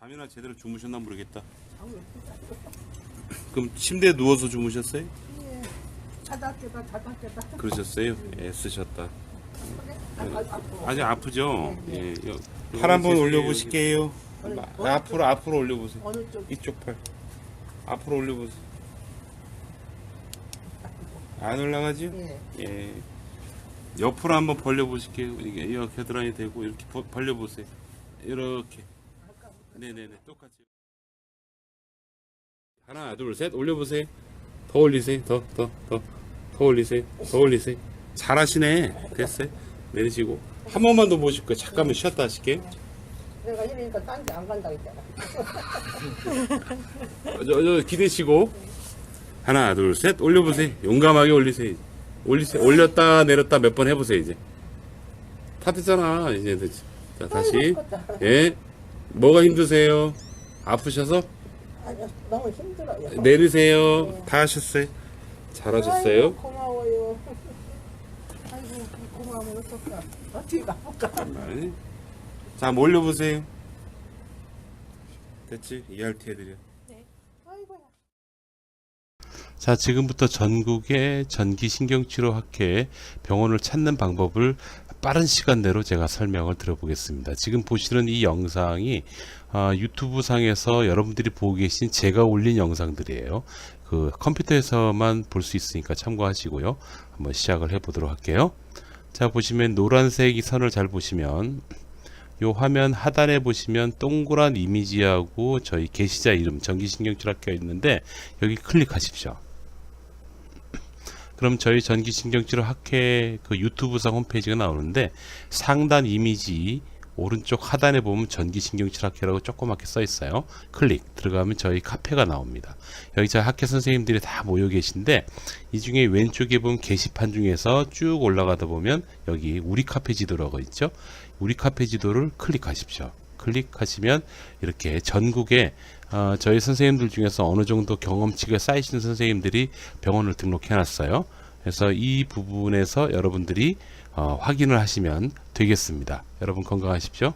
잠이나 제대로 주무셨나 모르겠다. 그럼 침대에 누워서 주무셨어요? 자다 깨다 자다 깨다 그러셨어요? 애쓰셨다. 아파 아직 아프죠? 예. 팔 한번 올려보실게요. 아, 앞으로 앞으로 올려보세요. 어느 쪽 이쪽 팔. 앞으로 올려보세요. 안 올라가죠? 예. 예. 옆으로 한번 벌려보실게요. 이게 이 겨드랑이 대고 이렇게 버- 벌려보세요. 이렇게. 네네네. 똑같이. 하나, 둘, 셋. 올려보세요. 더 올리세요. 더, 더, 더. 더 올리세요. 더 올리세요. 잘하시네. 됐어요. 내리시고. 한 번만 더 보실 거예요. 잠깐만 쉬었다 하실게요. 내가 이러니까 딴 데 안 간다 했잖아 어, 저, 저 기대시고 하나 둘 셋 올려보세요 용감하게 올리세요 올리세요 올렸다 내렸다 몇 번 해보세요 이제 다 됐잖아 이제 됐지. 자 다시 예 뭐가 힘드세요? 아프셔서? 아니, 너무 힘들어요. 내리세요. 다 하셨어요? 잘하셨어요? 고마워요. 아이고 고마워요. 어떡하 어떻게 가볼까? 정말. 자 몰려보세요. 됐지? ERT 해드려. 아이고야. 자, 지금부터 전국의 전기신경치료학회 병원을 찾는 방법을 빠른 시간 내로 제가 설명을 드려보겠습니다. 지금 보시는 이 영상이 아, 유튜브 상에서 여러분들이 보고 계신 제가 올린 영상들이에요. 그 컴퓨터에서만 볼 수 있으니까 참고하시고요. 한번 시작을 해보도록 할게요. 자, 보시면 노란색 이 선을 잘 보시면 요 화면 하단에 보시면 동그란 이미지하고 저희 게시자 이름 전기신경치료학회가 있는데 여기 클릭하십시오. 그럼 저희 전기신경치료 학회 그 유튜브상 홈페이지가 나오는데 상단 이미지 오른쪽 하단에 보면 전기신경치료 학회라고 조그맣게 써 있어요. 클릭 들어가면 저희 카페가 나옵니다. 여기 저희 학회 선생님들이 다 모여 계신데 이 중에 왼쪽에 보면 게시판 중에서 쭉 올라가다 보면 여기 우리 카페 지도라고 있죠. 우리 카페 지도를 클릭하십시오. 클릭하시면 이렇게 전국에 어, 저희 선생님들 중에서 어느 정도 경험치가 쌓이신 선생님들이 병원을 등록해 놨어요. 그래서 이 부분에서 여러분들이 어, 확인을 하시면 되겠습니다. 여러분 건강하십시오.